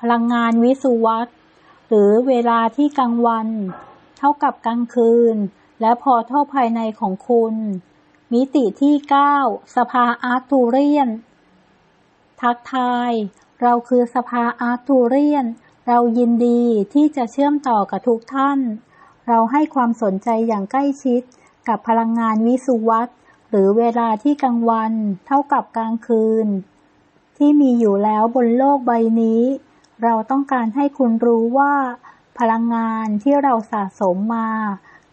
พลังงานวิสุวัตหรือเวลาที่กลางวัน เท่ากับกลางคืน และพอเท่าภายในของคุณ มิติที่ 9 สภาอาร์ตูเรียน ทักทาย เราคือสภาอาร์ตูเรียน เรายินดีที่จะเชื่อมต่อกับทุกท่าน เราให้ความสนใจอย่างใกล้ชิดกับพลังงานวิสุวัตหรือเวลาที่กลางวัน เท่ากับกลางคืน ที่มีอยู่แล้วบนโลกใบนี้ เราต้องการให้คุณรู้ว่า พลังงานที่เราสะสมมา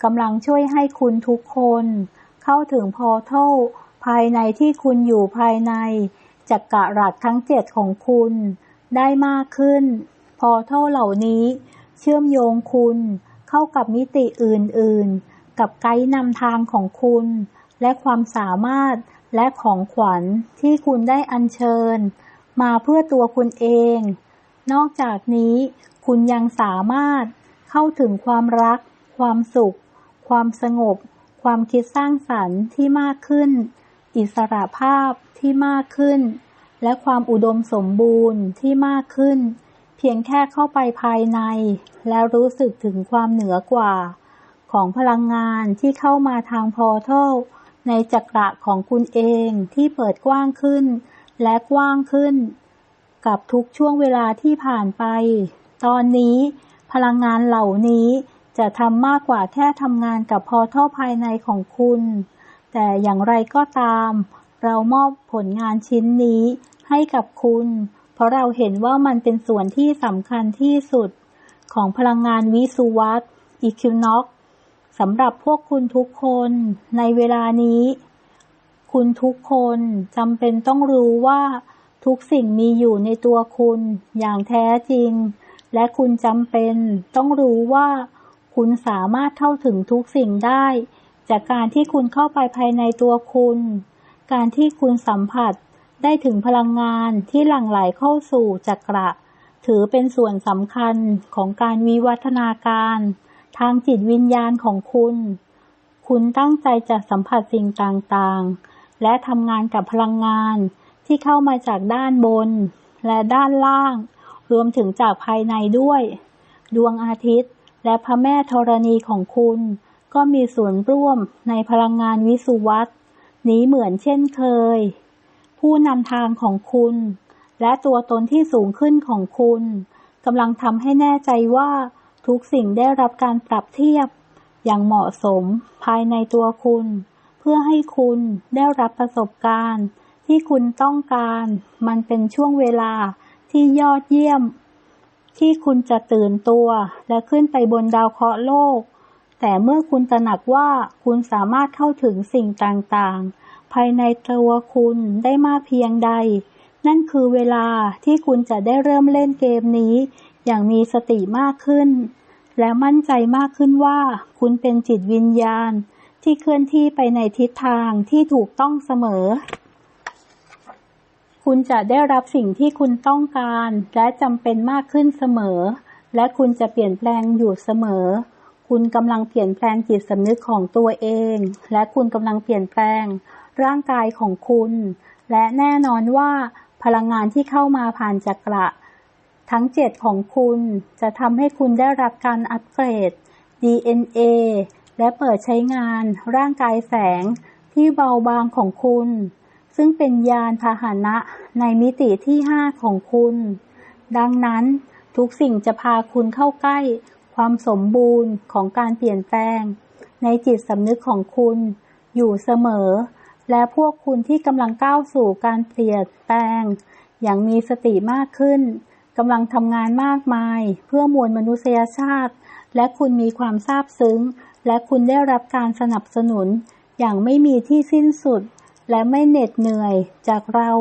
กำลังช่วยให้คุณทุกคน เข้าถึงพอเท่าภายในที่คุณอยู่ภายในจักกะรัดทั้งเจ็ดของคุณ ได้มากขึ้น พอเท่าเหล่านี้ เชื่อมโยงคุณเข้ากับมิติอื่นๆ กับไกด์นำทางของคุณ และความสามารถและของขวัญที่คุณได้อัญเชิญ มาเพื่อตัวคุณเอง นอกจากนี้ คุณยังสามารถเข้าถึงความรัก ความสุข ความสงบ ความคิดสร้างสรรค์ที่มากขึ้น อิสระภาพที่มากขึ้น และความอุดมสมบูรณ์ที่มากขึ้น เพียงแค่เข้าไปภายใน แล้วรู้สึกถึงความเหนือกว่า ของพลังงานที่เข้ามาทางพอทัลในจักระของคุณเองที่เปิดกว้างขึ้น และกว้างขึ้น กับทุกช่วงเวลาที่ผ่านไป ตอนนี้พลังงานเหล่านี้จะทำมากกว่าแค่ทำงานกับพอทัลภายในของคุณ แต่อย่างไรก็ตาม เรามอบผลงานชิ้นนี้ให้กับคุณ เพราะเราเห็นว่ามันเป็นส่วนที่สำคัญที่สุด ของพลังงานวิสุวัตอีคิวน็อกสำหรับพวกคุณทุกคนในเวลานี้ คุณทุกคนจำเป็นต้องรู้ว่า ทุกสิ่งมีอยู่ในตัวคุณอย่างแท้จริง และคุณจำเป็น ต้องรู้ว่าคุณสามารถเข้าถึงทุกสิ่งได้ จากการที่คุณเข้าไปภายในตัวคุณ การที่คุณสัมผัสได้ถึงพลังงานที่หลั่งไหลเข้าสู่จักระ ถือเป็นส่วนสำคัญของการวิวัฒนาการ ทางจิตวิญญาณของคุณ คุณตั้งใจจะสัมผัสสิ่งต่างๆ และทำงานกับพลังงาน ที่เข้ามาจากด้านบน และด้านล่าง รวมถึงจากภายในด้วย ดวงอาทิตย์และพระแม่ธรณีของคุณ ก็มีส่วนร่วมในพลังงานวิสุวัตนี้เหมือนเช่นเคย ผู้นำทางของคุณ และตัวตนที่สูงขึ้นของคุณกำลังทำให้แน่ใจว่าทุกสิ่งได้รับการปรับเทียบ อย่างเหมาะสมภายในตัวคุณ เพื่อให้คุณได้รับประสบการณ์ ที่คุณต้องการ มันเป็นช่วงเวลาที่ยอดเยี่ยม ที่คุณจะตื่นตัว และขึ้นไปบนดาวเคราะห์โลก แต่เมื่อคุณตระหนักว่าคุณสามารถเข้าถึงสิ่งต่างๆ ภายในตัวคุณได้มากเพียงใด นั่นคือเวลาที่คุณจะได้เริ่มเล่นเกมนี้ อย่างมีสติมากขึ้น และมั่นใจมากขึ้นว่า คุณเป็นจิตวิญญาณ ที่เคลื่อนที่ไปในทิศทางที่ถูกต้องเสมอ คุณจะได้รับสิ่งที่คุณต้องการ และจำเป็นมากขึ้นเสมอ และคุณจะเปลี่ยนแปลงอยู่เสมอ คุณกำลังเปลี่ยนแปลงจิตสำนึกของตัวเอง และคุณกำลังเปลี่ยนแปลง ร่างกายของคุณ และแน่นอนว่า พลังงานที่เข้ามาผ่านจักระ ทั้งเจ็ดของคุณจะทำให้คุณได้รับการอัปเกรด DNA และเปิดใช้งานร่างกายแสงที่เบาบางของคุณ ซึ่งเป็นยานพาหนะในมิติที่ห้าของคุณ ดังนั้นทุกสิ่งจะพาคุณเข้าใกล้ความสมบูรณ์ของการเปลี่ยนแปลง ในจิตสำนึกของคุณอยู่เสมอ และพวกคุณที่กำลังก้าวสู่การเปลี่ยนแปลง อย่างมีสติมากขึ้นกำลังทำงานมากมาย เพื่อมวลมนุษยชาติ และคุณมีความซาบซึ้ง และคุณได้รับการสนับสนุน อย่างไม่มีที่สิ้นสุด และไม่เหน็ดเหนื่อยจากเรา